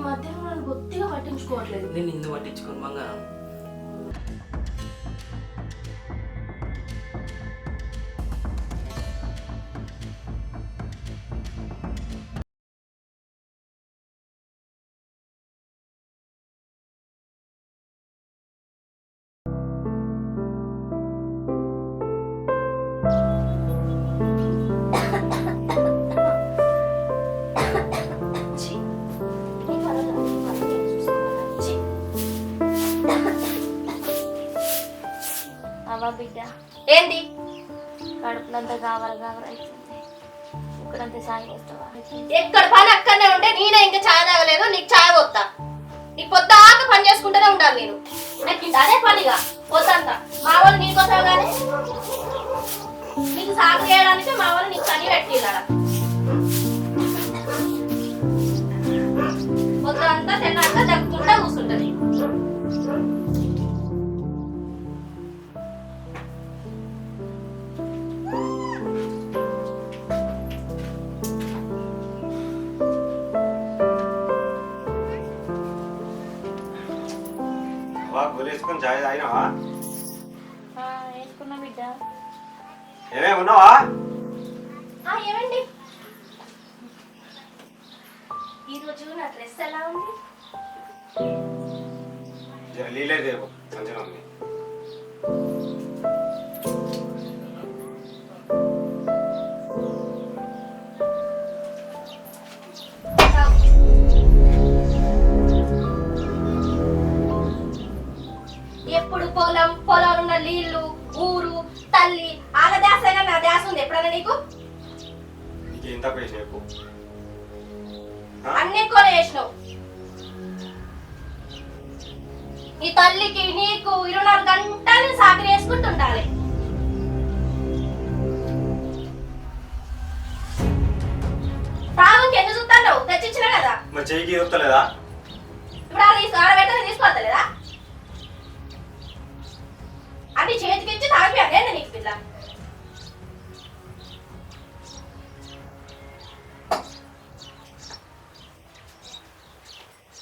మధ్యలో ఈ నన్ను బొత్తిగా పట్టించుకోవట్లేదు. నేను నిన్ను పట్టించుకోను? బంగారం. బిడ్డ. ఏంటి కడుపులంతా కావాలి కావాలి ఇక్కడంతా సాయం చేస్తావా ఎక్కడ పని అక్కడనే ఉంటే నేనే ఇంకా ఛాయ్ తాగలేదు నీకు ఛాయ్ పోతా నీకు ఆక పని చేసుకుంటూనే ఉండాలి నేను. నాకు ఇంకా అదే పనిగా. పొద్దంతా మా వాళ్ళు నీకోసం కానీ నీకు సాగు చేయడానికి మా వాళ్ళు నీకు పని పొద్దు పొద్దంతా తిన్నాక దక్కుకుంటా కూర్చుంటది గొలేసుకొని చాయ్ తాగినావా? వేసుకున్నా బిడ్డ. ఉన్నావా? ఏమండి? ఈరోజు నా డ్రెస్ ఎలా ఉంది? జర నీళ్ళే దేవు సంచలనం ఉంది. పొలం పొలాలు ఉన్న నీళ్ళు ఊరు తల్లి ఆల ధ్యాస అయినా నా ధ్యాస ఉంది. ఎప్పుడైనా నీకు? ఎక్కువ అన్ని ఎక్కువ చేసినావు. నీ తల్లికి నీకు ఇరవై నాలుగు గంటలు సాకరి వేసుకుంటుండాలి తాగుకి ఎందుకు చూస్తాను తెచ్చిచ్చిన కదా? మరి చెయ్యికి ఇరుత్తలేదా ఇప్పుడు అది ఆడబెట్టని తీసుకోవట్లేదా అన్ని చేతికి ఇచ్చి తాగిపోయాను నీకు పిల్ల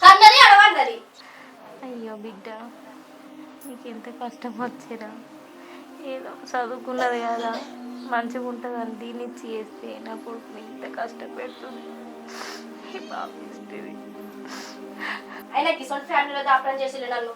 కన్నది అయ్యో బిడ్డ నీకు ఎంత కష్టం వచ్చేరా? ఏదో చదువుకున్నది కదా మంచిగా ఉంటుంది అని దీన్ని చేస్తే నా కొడుకుని ఇంత కష్టం పెడుతుంది. ఈ బాబు ఇస్తుంది అయినా కిసొంటి ఫ్యామిలీలో దాపడం చేసి నన్ను.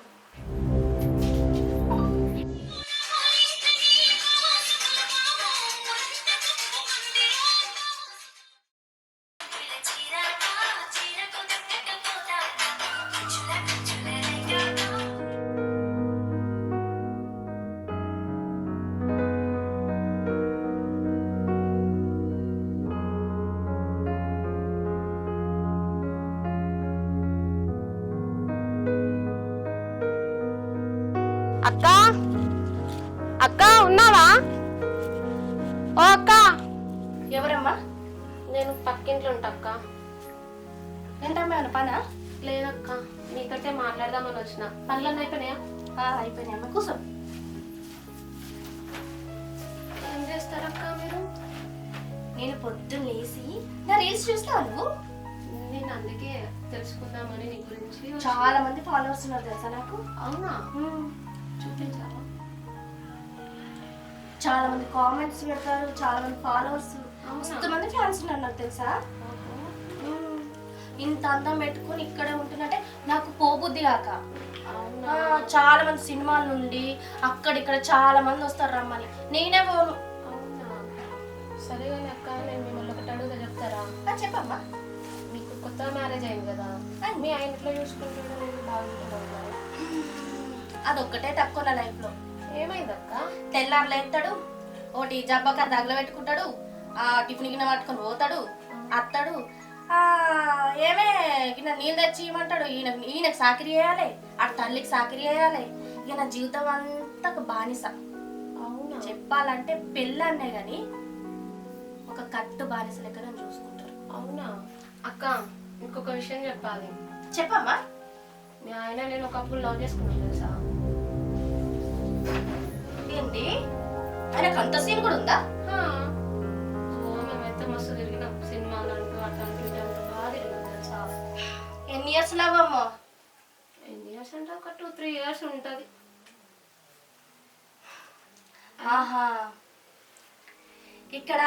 అక్క? అక్క ఉన్నావా? ఓ అక్క. ఎవరమ్మా? నేను పక్కింట్లో ఉంటా అక్క. ఏంటమ్మా ఏమైనా పనా? లేదక్క. నీతోటే మాట్లాడదామని వచ్చిన. పనులన్నీ అయిపోయినాయా? ఆ, అయిపోయినాయమ్మా కూర్చో. ఏం చేస్తారక్క మీరు? నేను పొద్దున్న లేసి నా రీల్స్ చూస్తావు నువ్వు? నేను అందుకే తెలుసుకుందామని నీ గురించి. చాలా మంది ఫాలోవర్స్ ఉన్నారు తెలుసా నాకు? అవునా? చాలా మంది కామెంట్స్ పెడతారు చాలా మంది ఫాలోవర్స్? మస్తు మంది ఫ్యాన్స్ ఉన్నారు నాకు తెలుసా. ఇంత అందం పెట్టుకుని ఇక్కడే ఉంటున్నట్టే నాకు పోబుద్ది కాక. చాలా మంది సినిమాల నుండి అక్కడిక్కడ చాలా మంది వస్తారు రమ్మని. నేనే పోను. సరే కానీ అక్క నేను మిమ్మల్ని ఒకటి అడుగుతా చెప్తారా? చెప్పమ్మా. మీకు కొత్త మ్యారేజ్ అయింది కదా. మీ ఆయన ఎట్లా చూసుకుంటాడో మరి. అదొక్కటే తక్కువ నా లైఫ్లో ఏమైంది అక్క తెల్లారులు ఎత్తాడు ఒకటి జబ్బక దగ్గర పెట్టుకుంటాడు ఆ టిఫిన్ గిన్నె పట్టుకొని పోతాడు అత్తాడు ఆ ఏమే ఈయన నీళ్ళు తెచ్చి ఇవ్వమంటాడు ఈయన ఈయనకి సాకిరి చేయాలి ఆ తల్లికి సాకిరి చేయాలి ఇక నా జీవితం అంతా బానిస. అవునా? చెప్పాలంటే పెళ్ళన్నే గాని ఒక కట్టు బానిస లెక్క నన్ను చూసుకుంటారు. అవునా? అక్క ఇంకొక విషయం చెప్పాలి. చెప్పమ్మా. మీ ఆయన నేను ఒకప్పుడు లవ్ చేసుకున్నాను తెలుసా? ఏంటి ఆయనకు అంత సీన్ కూడా ఉందా? మేమైతే మస్తు తిరిగినాం. సినిమాలు అంటూ అట్లా అంటూ ఇట్లా అంటూ బాగా తిరిగినాం తెలుసా? ఎన్ని ఇయర్స్ లవ్ అమ్మో? ఎన్ని ఇయర్స్ అంటే ఒక టూ త్రీ ఇయర్స్ ఉంటుంది. ఆహా. ఇక్కడ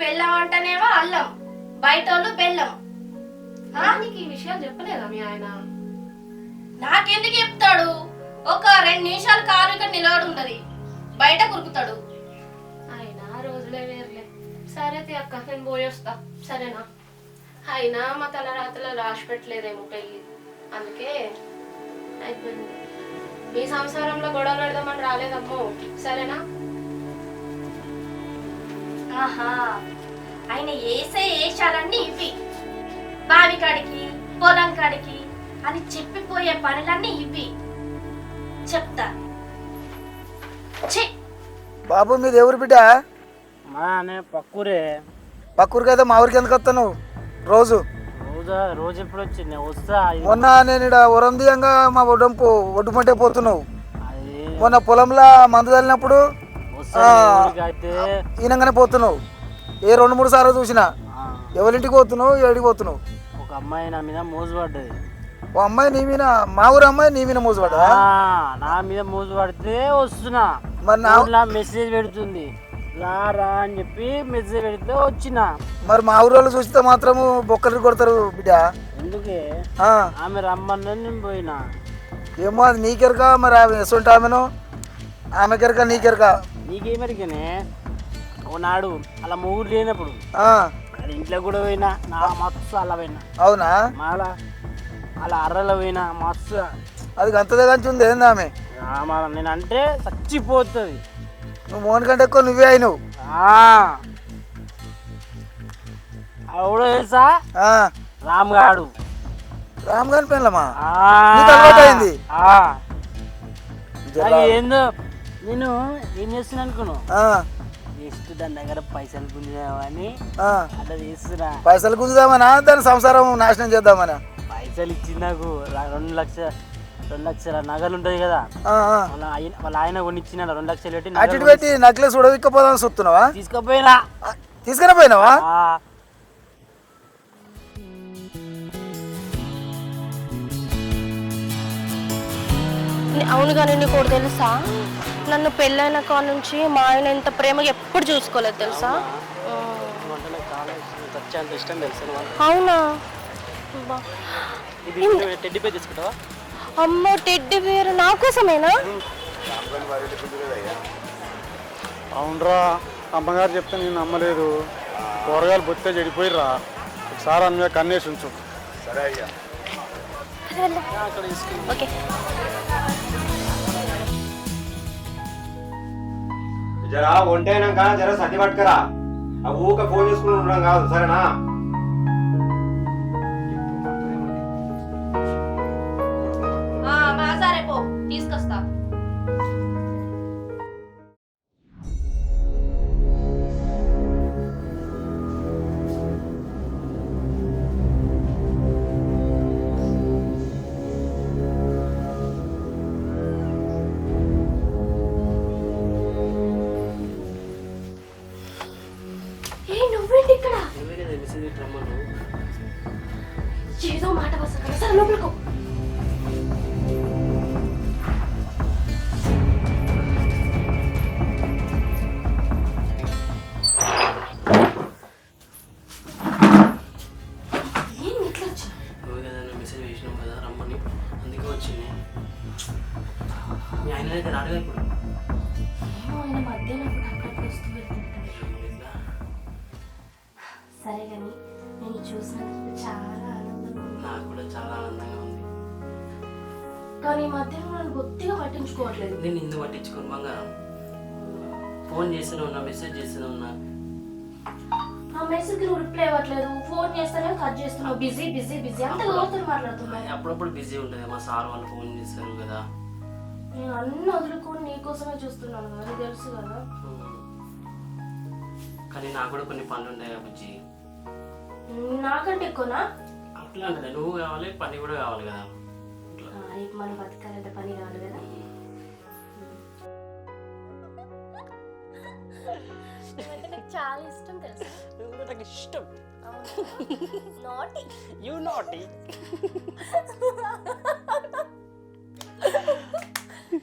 బెల్లం అంటేనేమో అల్లం బయట వాళ్ళు బెల్లం? నీకు ఈ విషయాలు చెప్పలేదా మీ ఆయన? నాకెందుకు చెప్తాడు? ఒక రెండు నిమిషాలు కారు ఇక్కడ నిలబడి ఉండదు బయట కురుకుతాడు. అయినా రోజులే వేర్లే. సరే తీ అక్క నేను పోయొస్తా సరేనా? అయినా మా తల రాతలో రాసి పెట్టలేదేమో పెళ్ళి. అందుకే అయిపోయింది. మీ సంసారంలో గొడవలు పెడదామని రాలేదమ్మో. సరేనా? ఆహా. ఆయన వేసే వేషాలన్నీ ఇవి. బావి కాడికి పొలం కాడికి అని చెప్పిపోయే పనులన్నీ ఇవి. చెప్తా. బాబు మీది ఎవరు బిడ్డ? మా అనే పక్కూరే. పక్కూరికి అయితే మా ఊరికి ఎందుకు వస్తాను రోజు. రోజా రోజు ఎప్పుడు వచ్చింది? వస్తా. మొన్న నేను ఇక్కడ ఉరందియంగా మా ఒడ్డంపు ఒడ్డుమంటే పోతున్నావు. మొన్న పొలంలో మందు చల్లినప్పుడు ఈనంగానే పోతున్నావు. ఏ రెండు మూడు సార్లు చూసిన. ఎవరింటికి పోతున్నావు? ఏడికి పోతున్నావు? ఒక అమ్మాయి నా మీద మోజు పడ్డది ఓ అమ్మాయి నీ మీద మా ఊరు అమ్మాయి నీ మీద మోసపడా ఆ, నా మీద మోజు పడితే వస్తున్నా. మరి నా నా మెసేజ్ పెడుతుంది. రా అని చెప్పి మెసేజ్ పెడితే వచ్చిన. మరి మా ఊరు వాళ్ళు చూస్తే మాత్రము బొక్కలు కొడతారు బిడ్డ. ఎందుకే? ఆమె రమ్మన్నది నేను పోయినా. ఏమో అది నీకెరక మరి ఆమె ఎసుంటే ఆమెను? ఆమెకెరక నీకెరక? నీకేమరికనే? ఒకనాడు అలా మూడు లేనప్పుడు. ఇంట్లో కూడా పోయినా నా మస్తు అలా పోయినా. అవునా? మళ్ళా అలా అర్రలో పోయినా మస్తు. అది గంతదే కంచి ఉంది ఏంది ఆమె? నేను అంటే చచ్చిపోతుంది. నువ్వు మోహన్ కంటే ఎక్కువ నువ్వే అయినవు. ఆవిడ తెలుసా? ఆ, రామ్ గాడు. రామ్ గారి పెళ్ళమా? ఆ, నీకు అలవాటు అయింది? ఆ. నాకు ఏందో? నేను ఏం చేస్తున్నా అనుకున్నావు? ఆ, దాని దగ్గర పైసలు గుంజామని ఆ. అట్లా చేస్తున్నా. పైసలు గుంజుదామనా? దాని సంసారం నాశనం చేద్దామనా? పైసలు ఇచ్చింది నాకు. రెండు లక్షల రెండు లక్షల నగలు ఉంటుంది కదా. వాళ్ళ ఆయన వాళ్ళ ఆయన కొనిచ్చిన రెండు లక్షలు పెట్టి అటు నగలు ఇటు పెట్టి నక్లెస్ ఉడవిక్కపోదాం చూస్తున్నావా? తీసుకుపోయినా. తీసుకుని పోయినావా ఆ, అవును కానీ నీకు ఒకటి తెలుసా? నన్ను పెళ్ళైన కాడ నుంచి మా ఆయన ఎంత ప్రేమగా ఎప్పుడు చూసుకోలేదు తెలుసా? నువ్వంటే నాకు చాలా ఇష్టం. నీకు వచ్చేంత ఇష్టం తెలుసు నువ్వు. అవునా? అబ్బా. ఇది టెడ్డీ పే తీసుకుంటావా? అమ్మో టెడ్డి వేరు నా కోసమేనా? అవునరా అమ్మగారు చెప్తే నేను నమ్మలేదు. కూరగాయలు బొత్తే చెడిపోయిర్రా. ఒకసారి అన్న కన్నేసి ఉంచు. ఓకే. జరా ఒంటైనాక జర సర్ది పట్టుకరా. ఆ ఊక ఫోన్ చేసుకుని ఉండడం కాదు సరేనా? అందుకే వచ్చింది మీ ఆయన దగ్గర అడగా ఇప్పుడు సరే కానీ నేను చూసినందుకు చాలా ఆనందంగా నాకు కూడా చాలా ఆనందంగా ఉంది. కానీ ఈ మధ్యలో నన్ను బొత్తిగా పట్టించుకోవట్లేదు. నేను ఇందు పట్టించుకోను? బంగారం. ఫోన్ చేస్తూనే ఉన్నా మెసేజ్ చేస్తూనే ఉన్నా ఆ మెసేజ్ నువ్వు రిప్లై ఇవ్వట్లేదు. ఫోన్ చేస్తేనే కట్ చేస్తున్నావు. బిజీ బిజీ బిజీ అంత లోతులు మాట్లాడుతున్నావు? అప్పుడప్పుడు బిజీ ఉంటుంది. మా సార్ వాళ్ళు ఫోన్ చేస్తారు కదా. నేను అన్ని వదులుకొని నీకోసమే చూస్తున్నాను కదా. నీకు తెలుసు కదా. కానీ నాకు కూడా కొన్ని పనులు ఉంటాయి కదా బుజ్జి. నాకంటే ఎక్కువనా? అట్లా అంటే నువ్వు కావాలి పని కూడా కావాలి కదా. మనం బతకాలంటే పని కావాలి కదా. చాలా ఇష్టం తెలుసా? నువ్వు కూడా నాకు ఇష్టం? నాటి యూ నాటి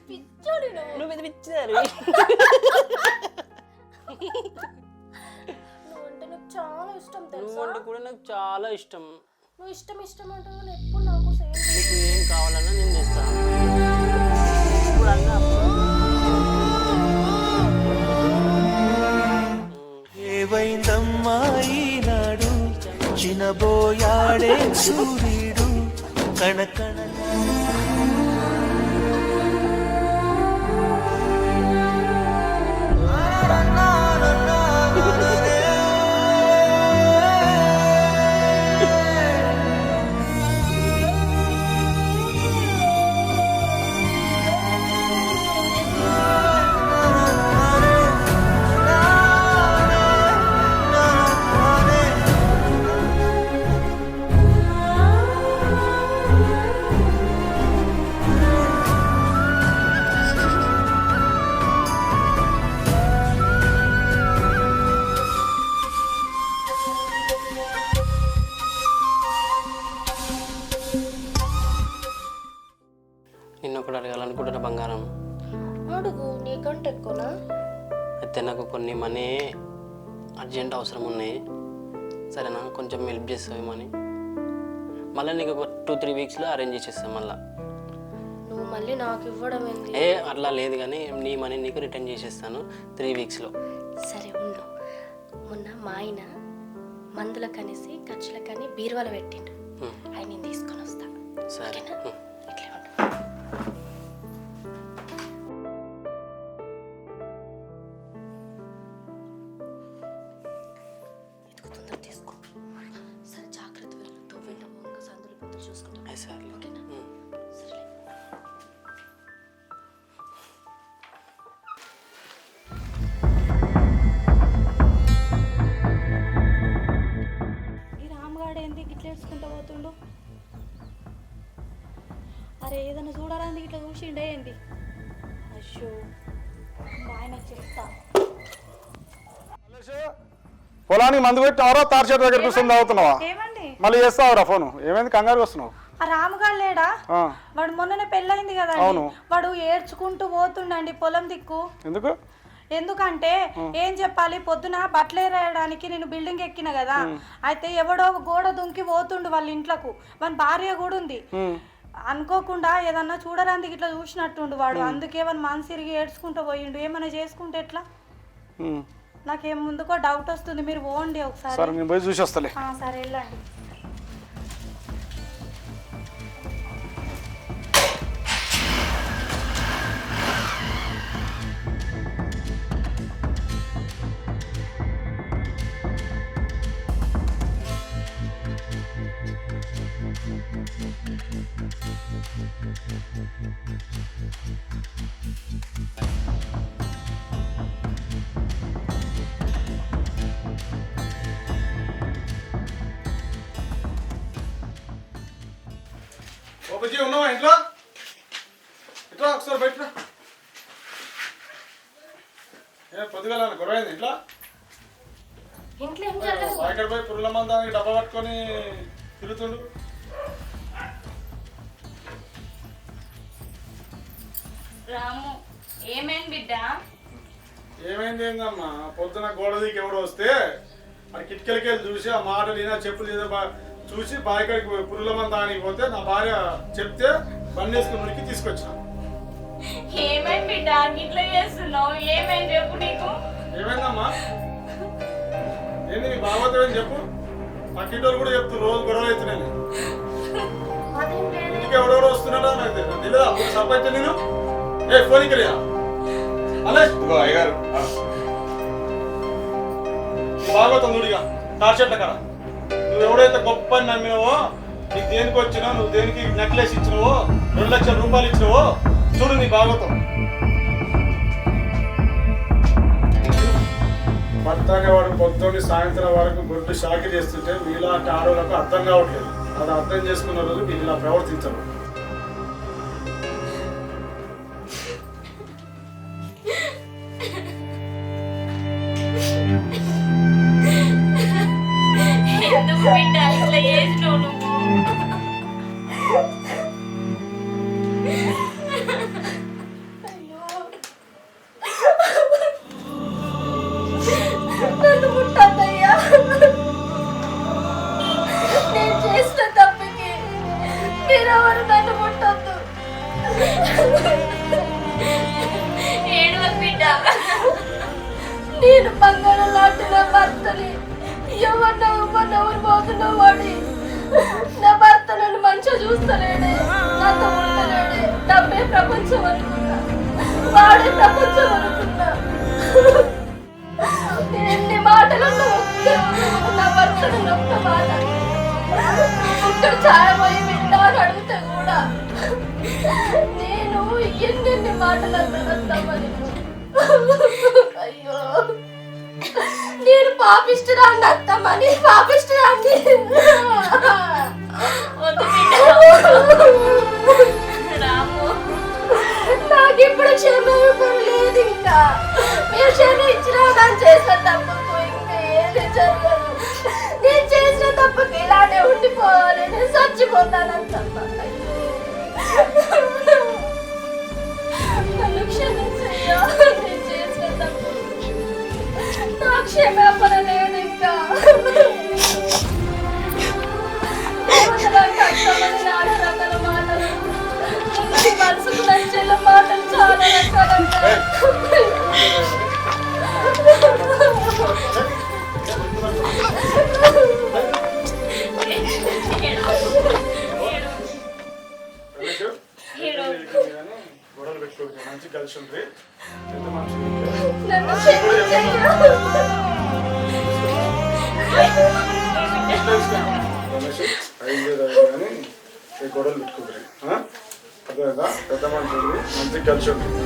పిచ్చోడి నువ్వు. నువ్వు ఇది పిచ్చారు నువ్వు అంటే నాకు చాలా ఇష్టం నువ్వు తెలుసా అంటే కూడా నాకు చాలా ఇష్టం. నువ్వు ఇష్టం ఇష్టం కానీ ఎప్పుడు నాకు సేమ్ నీకు ఏం కావాలన్నా నేను తెస్తాను ఇప్పుడు అన్నా ఏవైందమ్మా ఈనాడు? చినబోయాడే సూర్యుడు. కణకణ ఒకటి అడగాలనుకుంటున్న బంగారం. అడుగు నీకంటే ఎక్కువనా? అయితే నాకు కొన్ని మనీ అర్జెంట్ అవసరం ఉన్నాయి. సరేనా? కొంచెం హెల్ప్ చేస్తావేమని మళ్ళీ నీకు ఒక టూ త్రీ వీక్స్లో అరేంజ్ చేసేస్తాను మళ్ళీ. నువ్వు మళ్ళీ నాకు ఇవ్వడం ఏంది? ఏ అట్లా లేదు కానీ నీ మనీ నీకు రిటర్న్ చేసేస్తాను త్రీ వీక్స్లో సరే ఉండు. మొన్న మా ఆయన మందుల కనేసి ఖర్చుల కానీ బీరువాలో పెట్టిండు. ఆయన నేను తీసుకొని వస్తా. సరే. చూసిండే ఏంది అయ్యో మా ఆయనకు చెప్తా. పొలానికి మందు పెట్టి ఎవరో తార్ చెట్టు దగ్గర కూర్చొని తాగుతున్నావా? ఏమండి? మళ్ళీ చేస్తావురా ఫోను? ఏమైంది? కంగారు వస్తున్నావు? ఆ రాముగాడు లేడా? వాడు మొన్ననే పెళ్ళయింది కదా అవును. వాడు ఏడ్చుకుంటూ పోతుండండి పొలం దిక్కు. ఎందుకు? ఎందుకంటే ఏం చెప్పాలి? పొద్దున బట్టలేరేయడానికి నేను బిల్డింగ్ ఎక్కిన కదా. అయితే ఎవడో గోడ దుంకి పోతుండు వాళ్ళ ఇంట్లకు. వాళ్ళ భార్య కూడా ఉంది. అనుకోకుండా ఏదన్నా చూడరాందికి ఇట్లా చూసినట్టుండు వాడు. అందుకే వాడు మనసిరిగి ఏడ్చుకుంటూ పోయిండు. ఏమైనా చేసుకుంటే ఎట్లా. నాకేం ముందుకో డౌట్ వస్తుంది. మీరు పోండి ఒకసారి. సరే నేను పోయి చూసి వస్తలే. ఆ, సరే వెళ్ళండి. బుజ్జి ఉన్నావా ఇంట్లో? ఇట్లా ఒకసారి బయట. ఏ పొద్దుగల గొడవ అయింది ఇంట్లో? ఇంట్లో ఏం పోయి పురుగుల మందానికి డబ్బా పట్టుకొని తిరుగుతుండు. రాము ఏమేం బిడ్డ? ఏమైంది ఏందమ్మా? పొద్దున గోడ దిగి ఎవడు వస్తే ఆ కిటికలకి వెళ్ళి చూసి ఆ మాటలు ఈయన చెప్పులు ఏదో చూసి బాయికాడికి పోయి పురుగుల మందానికి పోతే నా భార్య చెప్తే బండి వేసుకుని ఉరికి తీసుకొచ్చిన. ఏమేం బిడ్డ? ఇట్లా చేస్తున్నావు. ఏమేం చెప్పు నీకు? ఏమైందమ్మా? ఏంది నీ భాగవతం ఏం చెప్పు. పక్కింటోళ్ళు కూడా చెప్తూ రోజు గొడవలు అవుతున్నాయి. ఇంటికి ఎవడెవడో వస్తున్నాడో నాకు తెలియదు తెలియదా అప్పుడు సర్పంచ్ నేను? ఏ ఫోన్ ఇక్కడ. అలే. ఇదిగో అయ్యగారు. ఆ, భాగవతం నుడిగా టార్చెట్ల కాడ. నువ్వు ఎవడైతే గొప్ప అని నమ్మినావో నీకు దేనికి వచ్చినా నువ్వు దేనికి నెక్లెస్ ఇచ్చినావో రెండు లక్షల రూపాయలు ఇచ్చినావో చూడు నీ భాగవతం. భర్త అనేవాడు పొద్దున్న సాయంత్రం వరకు గుడ్డు షాకి చేస్తుంటే మీలాంటి ఆడవాళ్ళకు అర్థం కావట్లేదు. అది అర్థం చేసుకున్న రోజు మీరు ఇలా ప్రవర్తించరు వాడే ప్రపంచం అనుకున్నా ఎన్ని మాటలు నా భర్తను ఒక్క మాట ఇక్కడ ఛాయపోయి విన్నా అని అడిగితే కూడా నేను ఎన్నెన్ని మాటలు అన్నానమ్మని అయ్యో నేను పాపిస్తురాన్ని అత్తమ్మని పాపిస్తురాన్ని వద్దు బిడ్డ. నాకు ఇప్పుడు క్షమాపణ లేదు ఇంకా. మీరు క్షమ ఇచ్చినా ఉంటుంది పెద్ద అయ్యింది కానీ గొడవలు పెట్టుకోకూడదు ఆ? అదే కదా పెద్ద మంచి కలిసి ఉంటుంది